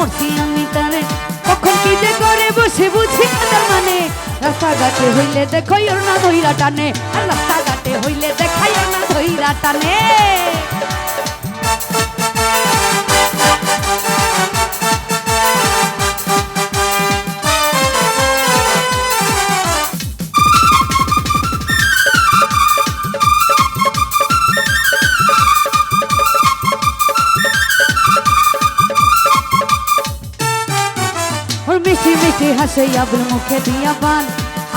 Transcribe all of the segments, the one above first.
মসি আমি তারে কখন কি যে করে বসে বুঝি তার মানে। রাস্তাঘাটে হইলে দেখো না ধৈরা টানে রাস্তাঘাটে হইলে দেখাই না ধৈরা টানে। মিষ্টি হাসে আবুল মুখে দিয়া পান।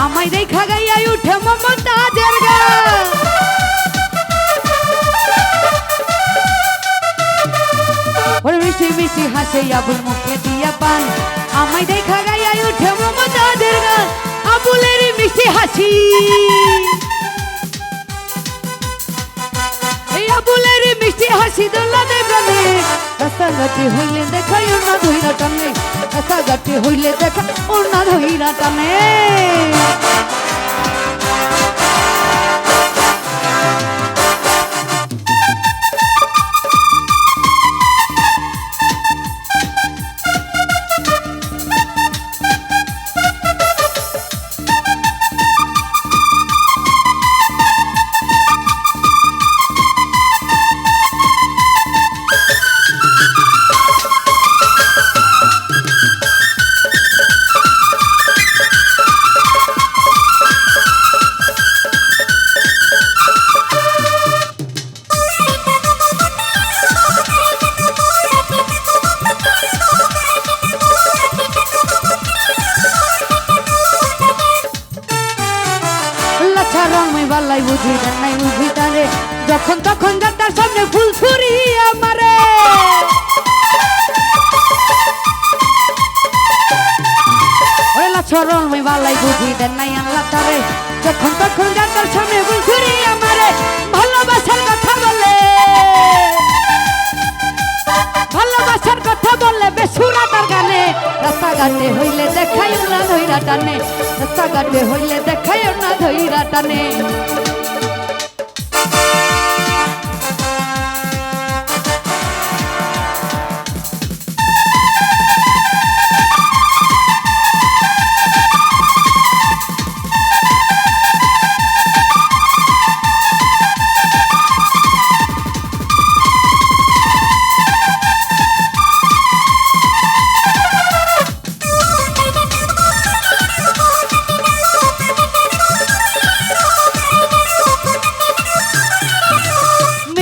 আমায় দেখা গাইয়া উঠে মমতাজের গান ওর মিষ্টি মিষ্টি হাসে আবুল মুখে দিয়া পান। আমায় দেখা গাইয়া উঠে মমতাজের গান আবুলের মিষ্টি হাসি। আবুলের মিষ্টি হাসি দোলা দেখানে রাস্তাঘাটে হইলে দেখাই ওর না ধইরা টানে রাস্তাঘাটে হইলে দেখা ওর না ধইরা টানে লাচ্ছা রং মই বালাই বুঝি নাই বুঝি তারে। যখন তখন যাতার সামনে ফুল ছুরি আমারে ওরে লাচ্ছা রং মই বুঝি দেন নাই আল্লাহ তারে। যখন তখন যাতার সামনে ফুল ছুরি হইলে দেখাই না ধৈরা টানে। রাস্তাঘাটে হইলে দেখাই না ধৈরা টানে।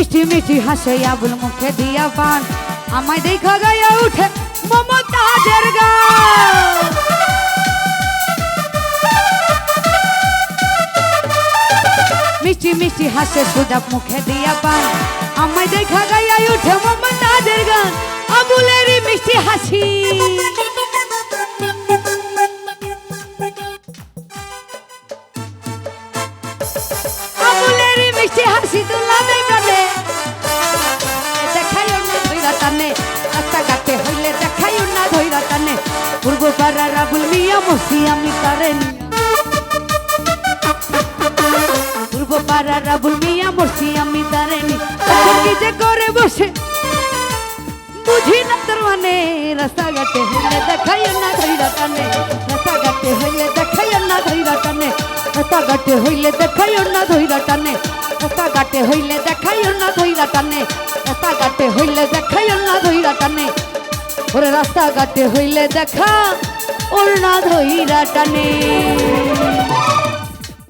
মিষ্টি মিষ্টি হাসে আবুল মুখে দিয়া পান। আমায় দেখা গায়া উঠে মমতাজের গান। মিষ্টি মিষ্টি হাসে সুদাব মুখে দিয়া পান। আমায় দেখা গায়া উঠে মমতাজের গান। আবুলেরই মিষ্টি হাসি। আবুলেরই মিষ্টি হাসি তুলা মিয়া মসি আমি তারে পূর্ব পাড়ার আবুল মিয়া মসি আমি তারে নি তখন কি যে করে বসে বুঝি না তোর মানে রাস্তাঘাটে হইলে দেখাইও না ধইরা টানে রাস্তাঘাটে হইলে দেখাইও না ধইরা টানে রাস্তাঘাটে হইলে দেখাইও না ধইরা টানে রাস্তাঘাটে হইলে দেখাইও না ধইরা টানে রাস্তাঘাটে হইলে দেখাইও না রাস্তাঘাটে হইলে দেখা ওর না ধইরা টানে।